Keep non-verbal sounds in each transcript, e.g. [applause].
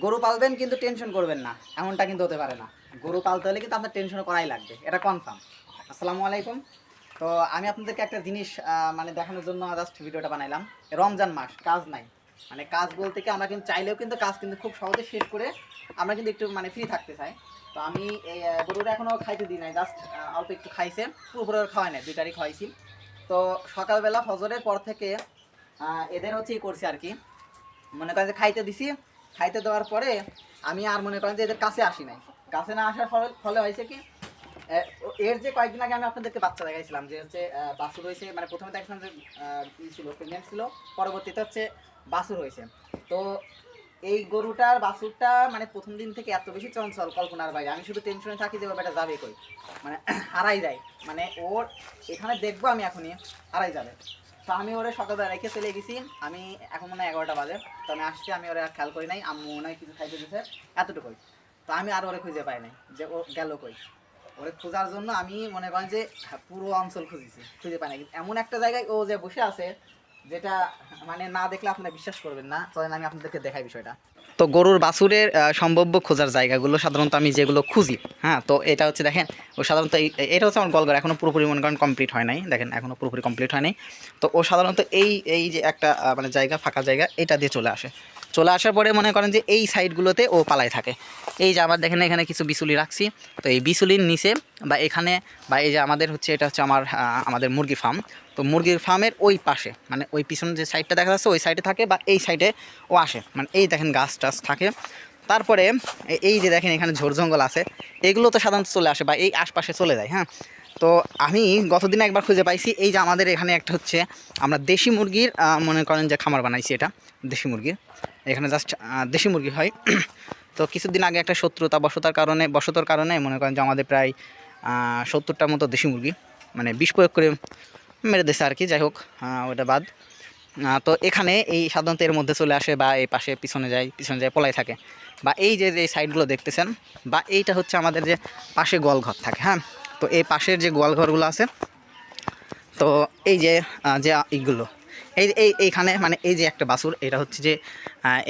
গরু পালবেন কিন্তু টেনশন করবেন না, এমনটা কিন্তু হতে পারে না। গরু পালতে হলে কিন্তু আপনার টেনশন করাই লাগবে, এটা কনফার্ম আসসালামু আলাইকুম। তো আমি আপনাদেরকে একটা জিনিস মানে দেখানোর জন্য জাস্ট ভিডিওটা বানাইলাম। রমজান মাস, কাজ নাই। মানে কাজ বলতে কি, আমরা কিন্তু চাইলেও কিন্তু কাজ কিন্তু খুব সহজে শেষ করে আমরা কিন্তু একটু মানে ফ্রি থাকতে চাই। তো আমি, এই গরুটা এখনও খাইতে দিই নাই জাস্ট অল্প একটু খাইছে। পুরোপুরি খাওয়াই নাই, দুইটারই খাওয়াইছি। তো সকালবেলা ফজরের পর থেকে এদের হচ্ছে ই করছি আর কি। মনে করেন যে খাইতে দিছি খাইতে দেওয়ার পরে আমি আর মনে করেন যে এদের কাছে আসি নাই। কাছে না আসার ফলে ফলে হয়েছে কি এর যে কয়েকদিন আগে আমি আপনাদেরকে বাচ্চা দেখাইছিলাম যে হচ্ছে বাছুর হয়েছে মানে প্রথমে দেখছিলাম যে ই ছিল প্রেগনেন্ট ছিল, পরবর্তীতে হচ্ছে বাছুর হয়েছে। তো এই গরুটার বাছুরটা মানে প্রথম দিন থেকে এত বেশি চঞ্চল কল্পনার বাইরে। আমি শুধু টেনশনে থাকি যে বেটা যাবে কই। মানে হারাই যায়। মানে ওর এখানে দেখব আমি এখনই, হারাই যাবে। তো আমি ওরে সকালবেলা রেখে চলে গেছি। আমি এখন মনে হয় এগারোটা বাজে। তো আমি আসছি, আমি ওরে আর খেয়াল করি নাই। আম্মু মনে হয় কিছু খাইতে দিয়েছে এতটুকুই। তো আমি আর ওরে খুঁজে পাই নাই যে ও গেল কই। ওরে খোঁজার জন্য আমি মনে করেন যে পুরো অঞ্চল খুঁজেছি। খুঁজে পাই না এমন একটা জায়গায় ও যে বসে আছে যেটা মানে না দেখলে আপনারা বিশ্বাস করবেন না। চলেন, আমি আপনাদেরকে দেখাই বিষয়টা। তো গরুর বাছুরের সম্ভাব্য খোঁজার জায়গাগুলো সাধারণত আমি যেগুলো খুঁজি হ্যাঁ তো এটা হচ্ছে দেখেন, ও সাধারণত এটা হচ্ছে আমার গলগড় এখনও পুরোপুরি মনে করেন কমপ্লিট হয় নাই। দেখেন এখনও পুরোপুরি কমপ্লিট হয় নাই। তো ও সাধারণত এই এই যে একটা মানে জায়গা, ফাঁকা জায়গা, এটা দিয়ে চলে আসে। চলে আসার পরে মনে করেন যে এই সাইডগুলোতে ও পালায় থাকে। এই যে আবার দেখেন এখানে কিছু বিচুলি রাখছি। তো এই বিচুলির নিচে বা এখানে বা এই যে আমাদের হচ্ছে এটা হচ্ছে আমার আমাদের মুরগি ফার্ম তো মুরগির ফার্মের ওই পাশে মানে ওই পিছনে যে সাইডটা দেখা যাচ্ছে, ওই সাইডে থাকে বা এই সাইডে ও আসে। মানে এই দেখেন গাছ টাছ থাকে। তারপরে এই যে দেখেন এখানে ঝোড় জঙ্গল আছে। এগুলো তো সাধারণত চলে আসে বা এই আশপাশে চলে যায় হ্যাঁ? তো আমি গতদিন একবার খুঁজে পাইছি, এই যে আমাদের এখানে একটা হচ্ছে, আমরা দেশি মুরগির মনে করেন যে খামার বানাইছি এটা, দেশি মুরগির। এখানে জাস্ট দেশি মুরগি হয়। [clears throat] তো কিছুদিন আগে একটা শত্রুতা বসতার কারণে বশতর কারণে মনে করেন যে আমাদের প্রায় সত্তরটার মতো দেশি মুরগি মানে বিষ প্রয়োগ করে মেরে দিয়েছে আর কি, যাই হোক ওটা বাদ। তো এখানে এই সাধারণত এর মধ্যে চলে আসে বা এই পাশে পিছনে যায় পিছনে যায়, পলাই থাকে। বা এই যে যে সাইডগুলো দেখতেছেন, বা এইটা হচ্ছে আমাদের যে পাশে গোয়ালঘর থাকে হ্যাঁ? তো এই পাশের যে গোয়ালঘরগুলো আছে, তো এই যে যে এইগুলো, এই এই, এইখানে মানে এই যে একটা বাছুর এটা হচ্ছে যে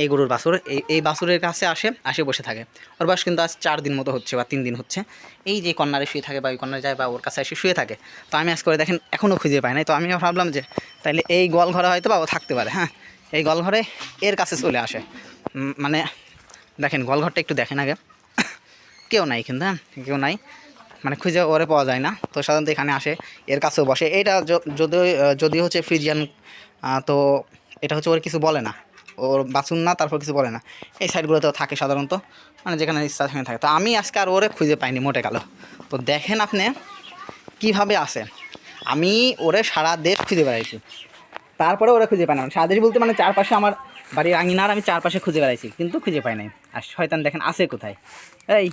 এই গরুর বাসুর, এই এই বাছুরের কাছে আসে আসে বসে থাকে। ওর বয়স কিন্তু আজ চার দিন মতো হচ্ছে বা তিন দিন হচ্ছে। এই যে কর্নারে শুয়ে থাকে বা ওই কর্নারে যায় বা ওর কাছে এসে শুয়ে থাকে, তো আমি আজ করে দেখেন এখনও খুঁজে পাই নাই। তো আমিও ভাবলাম যে, তাইলে এই গোয়াল ঘরে হয়তো বা ও থাকতে পারে হ্যাঁ? এই গোয়াল ঘরে এর কাছে চলে আসে। মানে দেখেন গোয়াল ঘরটা একটু দেখেন আগে। [coughs] কেউ নাই কিন্তু হ্যাঁ? কেউ নাই। মানে খুঁজে ওরে পাওয়া যায় না। তো সাধারণত এখানে আসে, এর কাছেও বসে। এটা যদিও যদিও হচ্ছে ফ্রিজিয়ান তো এটা হচ্ছে ওর কিছু বলে না। ওর বাছুন না, তারপর কিছু বলে না। এই সাইডগুলোতেও থাকে সাধারণত মানে যেখানে ইচ্ছা সেখানে থাকে। তো আমি আজকে আর ওরে খুঁজে পাইনি, মোটে গেল। তো দেখেন আপনি কীভাবে আসে। আমি ওরে সারা দেশ খুঁজে বেড়াইছি। তারপরে ওরা খুঁজে পায় না। সারা দেশ বলতে মানে চারপাশে আমার বাড়ির আঙিনার আমি চারপাশে খুঁজে বেড়াইছি, কিন্তু খুঁজে পাই নাই। আর শয়তান দেখেন আছে কোথায়? এই,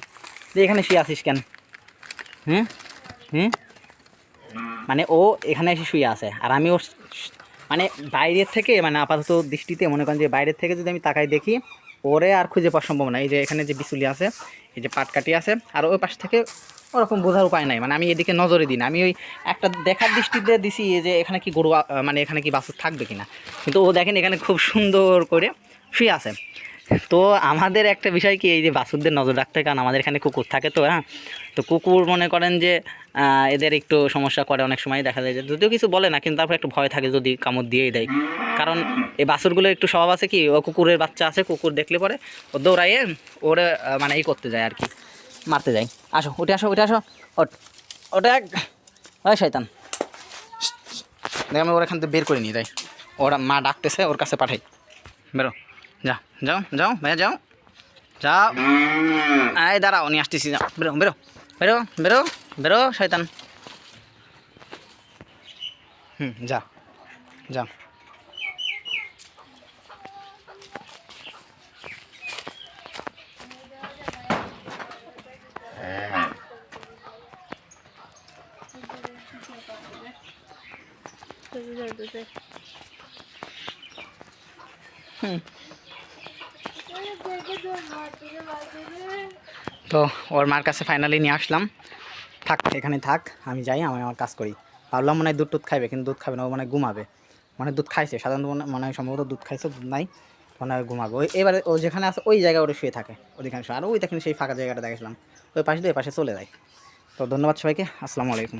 যে এখানে শুয়ে আসিস কেন? হুম? হুম? মানে ও এখানে এসে শুয়ে আছে। আর আমি ওর মানে বাইরের থেকে মানে আপাতত দৃষ্টিতে মনে করেন যে বাইরের থেকে যদি আমি তাকাই দেখি, ওরে আর খুঁজে পাওয়া সম্ভব না। এই যে এখানে যে বিচুলি আছে, এই যে পাটকাটি আছে, আর ওই পাশ থেকে ওরকম বোঝার উপায় নাই। মানে আমি এদিকে নজরে দিই না। আমি ওই একটা দেখার দৃষ্টিতে দিছি যে এখানে কি গরু মানে এখানে কি বাছুর থাকবে কিনা। কিন্তু ও দেখেন এখানে খুব সুন্দর করে শুয়ে আছে। তো আমাদের একটা বিষয় কি, এই যে বাছুরদের নজর রাখতে কারণ আমাদের এখানে কুকুর থাকে তো হ্যাঁ? তো কুকুর মনে করেন যে এদের একটু সমস্যা করে অনেক সময় দেখা যায় যে, যদিও কিছু বলে না, কিন্তু তারপর একটু ভয় থাকে যদি কামড় দিয়েই দেয়। কারণ এই বাছুরগুলো একটু স্বভাব আছে কি, ও কুকুরের বাচ্চা আছে, কুকুর দেখলে পরে ও দৌড়াইয়ে ওরে মানে এই করতে যায় আর কি, মারতে যায়। আসো, উঠে আসো উঠে আসো ওট ওটা এক। ওই শয়তান। দেখ, আমি ওর এখান থেকে বের করে নিয়ে যাই। ওরা মা ডাকতেছে, ওর কাছে পাঠাই। বেরো। যা যাও যাও, ভাইয়া যাও। যাও। এই দাঁড়াও, নিয়ে আসতেছি, যাও। বেরো বেরো বেরো বেরো বেরো, শয়তান। হুম যা যা তো ওর মার কাছে ফাইনালি নিয়ে আসলাম। থাক, এখানে থাক, আমি যাই, আমি আমার কাজ করি। ভাবলাম মনে হয় দুধ টুধ খাইবে, কিন্তু দুধ খাবে না, ও মানে ঘুমাবে। মানে দুধ খাইছে, সাধারণত মনে মনে হয় সম্ভবত দুধ খাইছে, দুধ নাই ওখানে ঘুমাবে। ওই এবারে ও যেখানে আছে, ওই জায়গায় ওরা শুয়ে থাকে, অধিকাংশ। আর ওই দেখেন সেই ফাঁকা জায়গাটা দেখেছিলাম ওই পাশে দিয়ে পাশে চলে যায়। তো ধন্যবাদ সবাইকে, আসসালামু আলাইকুম।